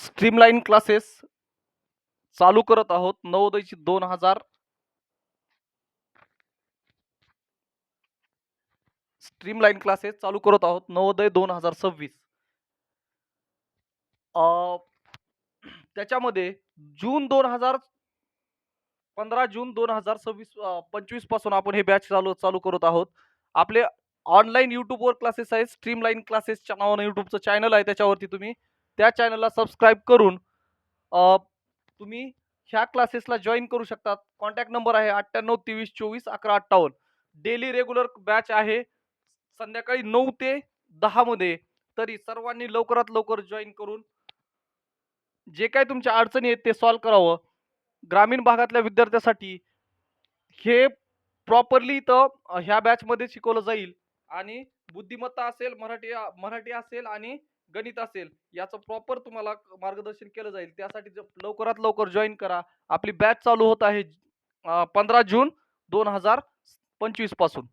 Streamline classes चालू करत आहोत. नवोदयची दोन हजार स्ट्रीमलाईन क्लासेस चालू करत आहोत. नवोदय दोन हजार सव्वीस. त्याच्यामध्ये जून दोन हजार पंधरा जून दोन हजार सव्वीस पंचवीसपासून आपण हे बॅच चालू चालू करत आहोत. आपले ऑनलाईन यूट्यूबवर क्लासेस आहेत. स्ट्रीमलाईन क्लासेसच्या नावानं यूट्यूबचं चॅनल आहे. त्याच्यावरती तुम्ही त्या चॅनलला सबस्क्राईब करून तुम्ही ह्या क्लासेसला जॉईन करू शकतात. कॉन्टॅक्ट नंबर आहे अठ्ठ्याण्णव तेवीस चोवीस अकरा अठ्ठावन्न. डेली रेग्युलर बॅच आहे. संध्याकाळी नऊ ते दहामध्ये तरी सर्वांनी लवकरात लवकर जॉईन करून जे काय तुमच्या अडचणी आहेत ते सॉल्व्ह करावं. ग्रामीण भागातल्या विद्यार्थ्यासाठी हे प्रॉपरली इथं ह्या बॅचमध्ये शिकवलं जाईल. आणि बुद्धिमत्ता असेल मराठी मराठी असेल आणि गणित असेल याचं प्रॉपर तुम्हाला मार्गदर्शन केलं जाईल. त्यासाठी लवकरात लवकर जॉईन करा. आपली बॅच चालू होत आहे पंधरा जून दोन हजार पंचवीसपासून.